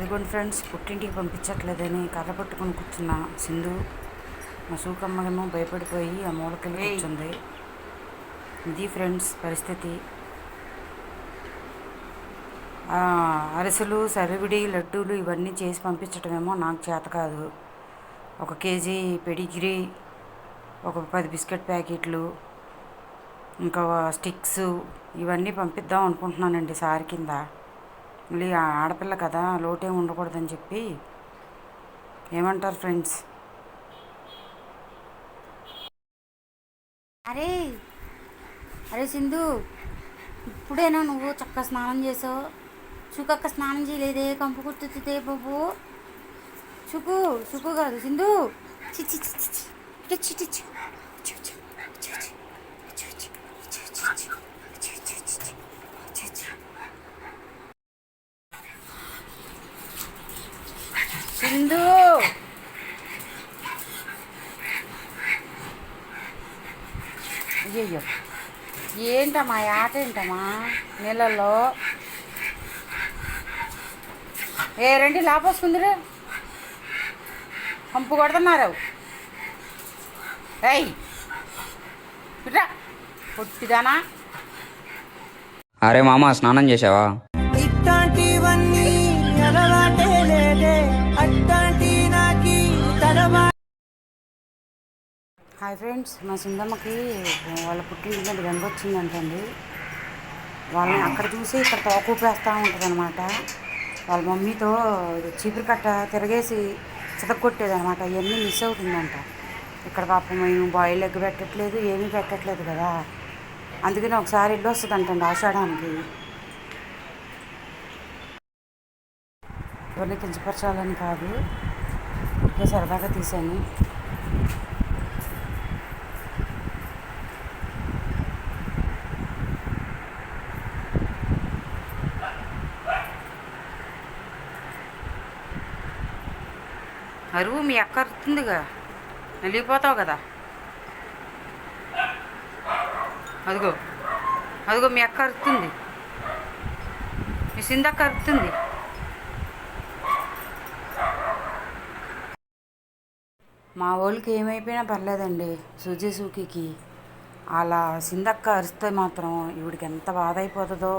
అదిగోండి ఫ్రెండ్స్ పుట్టింటికి పంపించట్లేదని కర్ర పట్టుకొని కూర్చున్న సింధు. మా సూకమ్మేమో భయపడిపోయి ఆ మూలకెళ్ళి కూర్చుంది. ఇది ఫ్రెండ్స్ పరిస్థితి. అరిసెలు సరివిడి లడ్డూలు ఇవన్నీ చేసి పంపించటమేమో నాకు చేత కాదు. ఒక కేజీ పెడిగిరి ఒక పది బిస్కెట్ ప్యాకెట్లు ఇంకా స్టిక్స్ ఇవన్నీ పంపిద్దాం అనుకుంటున్నానండి సారి కింద. మళ్ళీ ఆడపిల్ల కదా లోటే ఉండకూడదని చెప్పి ఏమంటారు ఫ్రెండ్స్? అరే అరే సింధు ఇప్పుడేనా నువ్వు చక్కగా స్నానం చేసావు? చుకక్క స్నానం చేయలేదే కంపు కుర్తుతే బాబు. చుకు చుకు కాదు సింధు. చి చిచ్చి చిచ్చి సింధు అయ్యో ఏంటమ్మా ఆట ఏంటమ్మా? నీళ్ళల్లో. ఏ రండి లాపేసుకుందిరు. పంపు కొడుతున్నారు. ఏయ్ పుట్టిదానా పొట్టిదానా? అరే మామ స్నానం చేసావా హాయ్ ఫ్రెండ్స్ మా సుందమ్మకి వాళ్ళ పుట్టింటి మీద గంగ వచ్చిందంటండి. వాళ్ళని అక్కడ చూసి ఇక్కడ తోకూపేస్తూ ఉంటుంది అనమాట వాళ్ళ మమ్మీతో చీపురు కట్ట తిరగేసి చితక్కొట్టేదనమాట ఇవన్నీ మిస్ అవుతుందంట. ఇక్కడ పాపం మేము బాయిల్ ఎగ్ పెట్టట్లేదు ఏమీ పెట్టట్లేదు కదా. అందుకని ఒకసారి ఇల్లు వస్తుందంటండి ఆషాఢానికి. ఎవరిని కించపరచాలని కాదు. ఒకే సరదాగా తీశాను. అరువు మీ అక్క అరుతుందిగా. వెళ్ళిపోతావు కదా. అదిగో అదిగో మీ అక్క అరుతుంది. మీ సిందక్క అరుతుంది. మా వాళ్ళకి ఏమైపోయినా పర్లేదండి సుజీ సూకికి. అలా సిందక్క అరిస్తే మాత్రం ఈవిడికి ఎంత బాధ అయిపోతుందో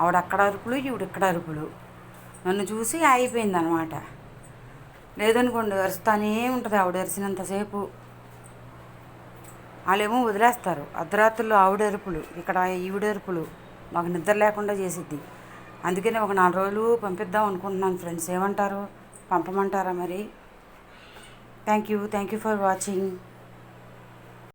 ఆవిడ అక్కడ అరుపులు ఈవిడ ఇక్కడ అరుపులు. నన్ను చూసి అయిపోయింది అనమాట లేదనుకోండి అరుస్తానే ఉంటుంది ఆవిడ అరిసినంతసేపు వాళ్ళేమో వదిలేస్తారు. అర్ధరాత్రుల్లో ఆవిడరుపులు ఇక్కడ ఈవిడరుపులు మాకు నిద్ర లేకుండా చేసిద్ది. అందుకనే ఒక నాలుగు రోజులు పంపిద్దాం అనుకుంటున్నాను ఫ్రెండ్స్. ఏమంటారు? పంపమంటారా మరి? Thank you. Thank you for watching.